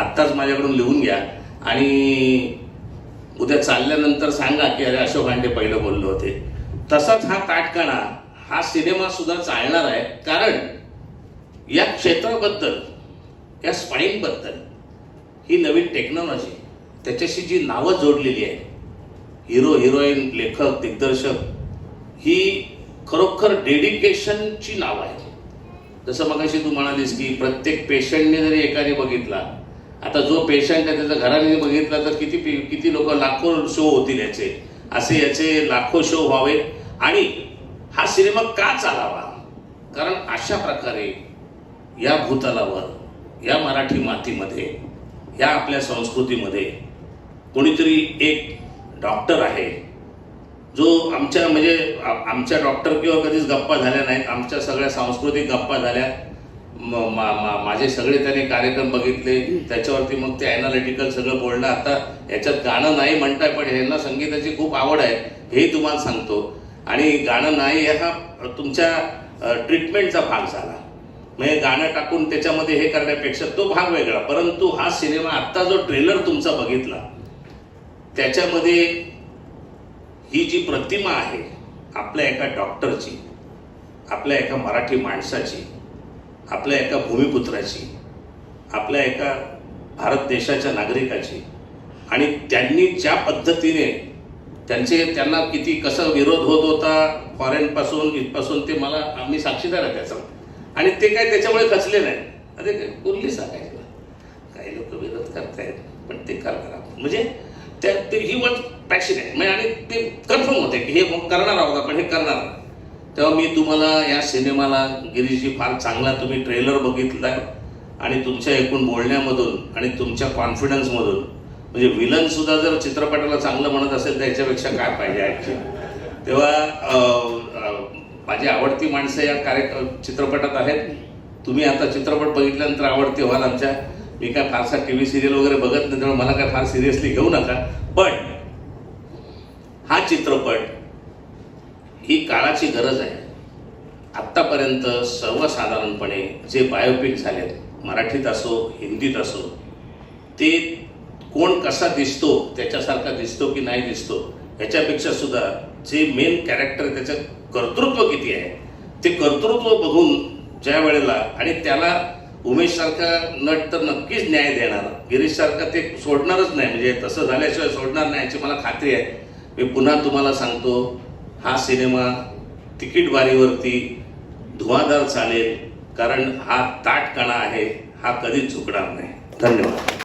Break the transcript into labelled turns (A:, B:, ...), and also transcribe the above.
A: आत्ताच माझ्याकडून लिहून घ्या. आणि उद्या चालल्यानंतर सांगा की अरे अशोक हांडे पहिलं बोलले होते. तसाच हा ताटकाणा हा सिनेमा सुद्धा चालणार आहे. कारण या क्षेत्राबद्दल या स्पाईनबद्दल ही नवीन टेक्नॉलॉजी त्याच्याशी जी नावं जोडलेली आहे हिरो हिरोईन लेखक दिग्दर्शक ही खरोखर डेडिकेशनची नावं आहेत. जसं मगाशी तू म्हणालीस की प्रत्येक पेशंटने जरी एकाने बघितला आता जो पेशंट आहे त्याचं घराने बघितला तर किती पे- किती लोक लाखो शो होतील याचे. असे याचे लाखो शो व्हावेत. आणि हा सिनेमा का चालावा? कारण अशा प्रकारे या भूतलावर या मराठी मातीमध्ये या आपल्या संस्कृतीमध्ये कोणीतरी एक डॉक्टर आहे जो आमच्या म्हणजे आमच्या डॉक्टर किंवा कधीच गप्पा झाल्या नाहीत. आमच्या सगळ्या सांस्कृतिक गप्पा झाल्या. माझे सगळे त्याने कार्यक्रम बघितले. त्याच्यावरती मग ते अॅनालिटिकल सगळं बोलणं. आता याच्यात गाणं नाही म्हणताय पण ह्यांना संगीताची खूप आवड आहे हे तुम्हाला सांगतो. आणि गाणं नाही हा तुमच्या ट्रीटमेंटचा भाग झाला. म्हणजे गाणं टाकून त्याच्यामध्ये हे करण्यापेक्षा तो भाग वेगळा. परंतु हा सिनेमा आत्ता जो ट्रेलर तुमचा बघितला त्याच्यामध्ये ही जी प्रतिमा आहे आपल्या एका डॉक्टरची आपल्या एका मराठी माणसाची आपल्या एका भूमिपुत्राची आपल्या एका भारत देशाच्या नागरिकाची आणि त्यांनी ज्या पद्धतीने त्यांचे त्यांना किती कसा विरोध होत होता फॉरेनपासून इथपासून ते मला आम्ही साक्षीदार आहे त्याचा आणि ते काय त्याच्यामुळे खचले नाही अरे काय बोलली सांगायचं काही लोक विरोध करतायत पण ते करणार आपण. म्हणजे त्या ते ही वॉज पॅशन आहे म्हणजे आणि ते कन्फर्म होते की हे करणार आहोत आपण हे करणार आहोत. तेव्हा मी तुम्हाला या सिनेमाला गिरीशजी फार चांगला तुम्ही ट्रेलर बघितला आणि तुमच्या एकूण बोलण्यामधून आणि तुमच्या कॉन्फिडन्समधून म्हणजे विलन सुद्धा जर चित्रपटाला चांगलं म्हणत असेल तर याच्यापेक्षा काय पाहिजे ॲक्च्युली तेव्हा माझी आवडती माणसं या कार्य चित्रपटात आहेत. तुम्ही आता चित्रपट बघितल्यानंतर आवडते व्हाल आमच्या. मी काय फारसा टी व्ही सिरियल वगैरे बघत नाही त्यामुळे मला काय फार सिरियसली घेऊ नका. पण हा चित्रपट ही काळाची गरज आहे. आत्तापर्यंत सर्वसाधारणपणे जे बायोपिक झालेत मराठीत असो हिंदीत असो ते कोण कसा दिसतो त्याच्यासारखा दिसतो की नाही दिसतो ह्याच्यापेक्षा सुद्धा जे मेन कॅरेक्टर त्याचं कर्तृत्व किती आहे ते कर्तृत्व बघून ज्या वेळेला आणि त्याला उमेशसारखा नट तर नक्कीच न्याय देणार. गिरीशसारखा ते सोडणारच नाही म्हणजे तसं झाल्याशिवाय सोडणार नाही याची मला खात्री आहे. मी पुन्हा तुम्हाला सांगतो हा सिनेमा तिकीटवारीवरती धुवाधार चालेल कारण हा ताटकणा आहे हा कधीच झुकणार नाही. धन्यवाद.